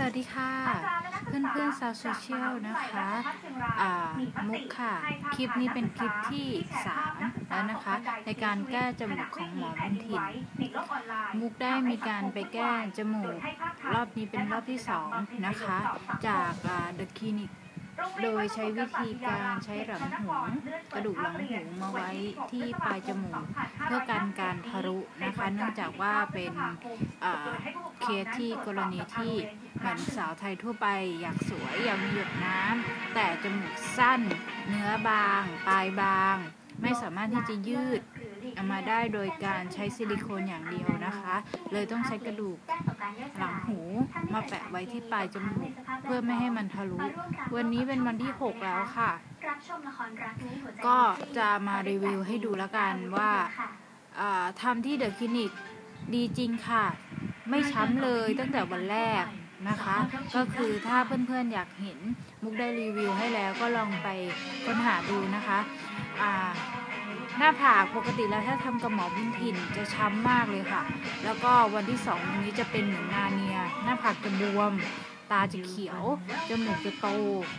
สวัสดีค่ะเพื่อนเพื่อนๆชาวโซเชียลนะคะอ่ามุกค่ะ คลิปนี้เป็นคลิปที่ 3 แล้วนะคะ ในการแก้จมูกของหมอบุญถิ่นมุกได้มีการไปแก้จมูก รอบนี้เป็นรอบที่ 2 นะคะ จากเดอะคลินิก โดยใช้วิธีการใช้หลังหูกระดูกหลังหูมาไว้ที่ปลายจมูก เพื่อกันการทะลุนะคะ เนื่องจากว่าเป็นเคสที่กรณีที่เหมือนสาวไทยทั่วไปอยากสวยอยากมีหยดน้ำแต่จมูกสั้น เนื้อบาง ปลายบาง ไม่สามารถที่จะยืดออกมาได้โดยการใช้ซิลิโคนอย่างเดียวนะคะ เลยต้องใช้กระดูกหลังหูมาแปะไว้ที่ปลายจมูกเพื่อไม่ให้มันทะลุ วันนี้เป็นวันที่ 6 แล้วค่ะ ก็จะมารีวิวให้ดูแล้วกันว่าทำที่เดอะคลินิกดีจริงค่ะ ไม่ช้ำเลยตั้งแต่วันแรกนะคะ ก็คือถ้าเพื่อนๆอยากเห็นมุกได้รีวิวให้แล้วก็ลองไปค้นหาดูนะคะ หน้าผากปกติแล้วถ้าทำกับหมอบุญถิ่นจะช้ำมากเลยค่ะ แล้วก็วันที่สองนนี้จะเป็นเหมือนนาเนีย หน้าผากจะบวม ตาจะเขียว จมูกจะโต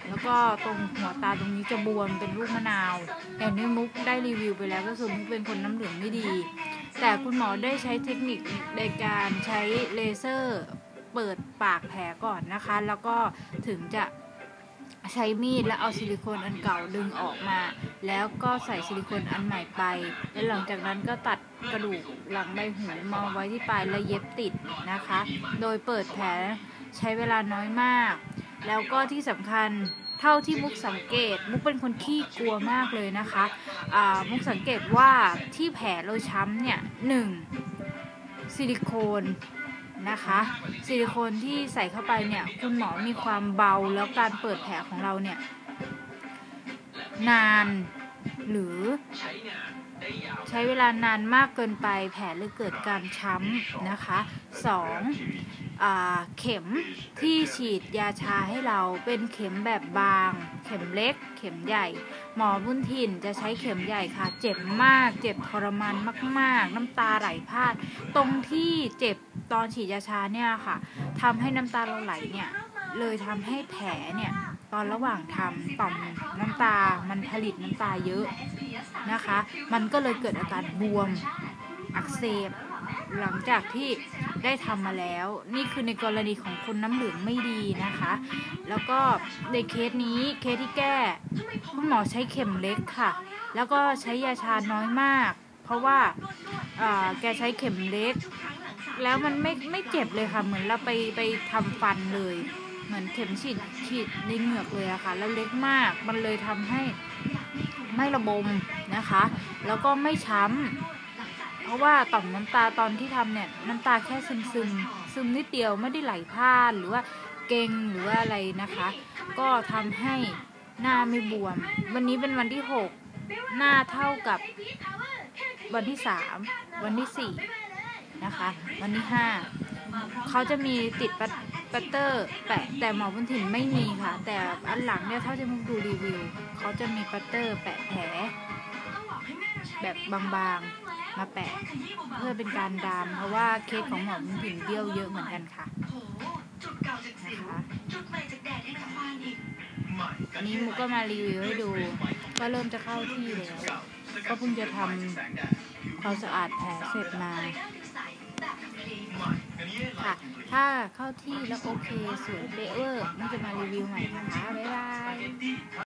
แล้วก็ตรงหัวตาตรงนี้จะบวมเป็นลูกมะนาวอย่างนี้มุกได้รีวิวไปแล้วก็คือมุกเป็นคนน้ำเหลืองไม่ดี แต่คุณหมอได้ใช้เทคนิคในการใช้เลเซอร์เปิดปากแผลก่อนนะคะ แล้วก็ถึงจะ ใช้มีดแล้วเอาซิลิโคนอันเก่าดึงออกมา แล้วก็ใส่ซิลิโคนอันใหม่ไป และหลังจากนั้นก็ตัดกระดูกหลังใบหูมาไว้ที่ปลายและเย็บติดนะคะ โดยเปิดแผลใช้เวลาน้อยมาก แล้วก็ที่สำคัญเท่าที่มุกสังเกต มุกเป็นคนขี้กลัวมากเลยนะคะมุกสังเกตว่าที่แผลเราช้ำเนี่ยหนึ่งซิลิโคน นะคะซิลิโคนที่ใส่เข้าไปเนี่ยคุณหมอมีความเบาแล้วการเปิดแผลของเราเนี่ยนานหรือใช้เวลานานมากเกินไปแผลหรือเกิดการช้ำนะคะสองเข็มที่ฉีดยาชาให้เราเป็นเข็มแบบบาง เข็มเล็ก เข็มใหญ่ หมอบุญถิ่นจะใช้เข็มใหญ่ค่ะ เจ็บมาก เจ็บทรมานมาก ๆ น้ำตาไหลพากตรงที่เจ็บ ตอนฉีดยาชาเนี่ยค่ะทำให้น้ำตาเราไหลเนี่ย เลยทำให้แผลเนี่ยตอนระหว่างทำต่อมน้ำตา มันผลิตน้ำตาเยอะนะคะ มันก็เลยเกิดอาการบวมอักเสบหลังจากที่ได้ทำมาแล้ว นี่คือในกรณีของคนน้ำเหลืองไม่ดีนะคะ แล้วก็ในเคสนี้เคสที่แก้คุณหมอใช้เข็มเล็กค่ะ แล้วก็ใช้ยาชาน้อยมาก เพราะว่าแกใช้เข็มเล็ก แล้วมันไม่ไม่เจ็บเลยค่ะ เหมือนเราไปไปทำฟันเลย เหมือนเข็มฉีดฉีดในเหงือกเลยอะค่ะ แล้วเล็กมากมันเลยทำให้ไม่ระบมนะคะ แล้วก็ไม่ช้ำเพราะว่าต่อมน้ำตาตอนที่ทำเนี่ยน้ำตาแค่ซึมซึมซึมนิดเดียวไม่ได้ไหลพร่านหรือว่าเกร็งหรือว่าอะไรนะคะ ก็ทำให้หน้าไม่บวม วันนี้เป็นวันที่หกหน้าเท่ากับวันที่สามวันที่สี่ นะคะ วันที่ห้าเขาจะมีติดปัตปัตเตอร์แปะแต่หมอบุญถิ่นไม่มีค่ะ แต่อันหลังเนี่ยเท่าที่มุกดูรีวิวเขาจะมีปัตเตอร์แปะแผลแบบบางๆมาแปะเพื่อเป็นการดาม เพราะว่าเคสของหมอบุญถิ่นเบี้ยวเยอะเหมือนกันค่ะนะคะอันนี้มุกก็มารีวิวให้ดูก็เริ่มจะเข้าที่แล้วก็เพิ่งจะทำความสะอาดแผลเสร็จมา ค่ะ ถ้าเข้าที่แล้วโอเคสวยเบเวอร์มันจะมารีวิวใหม่นะคะ บ๊ายบาย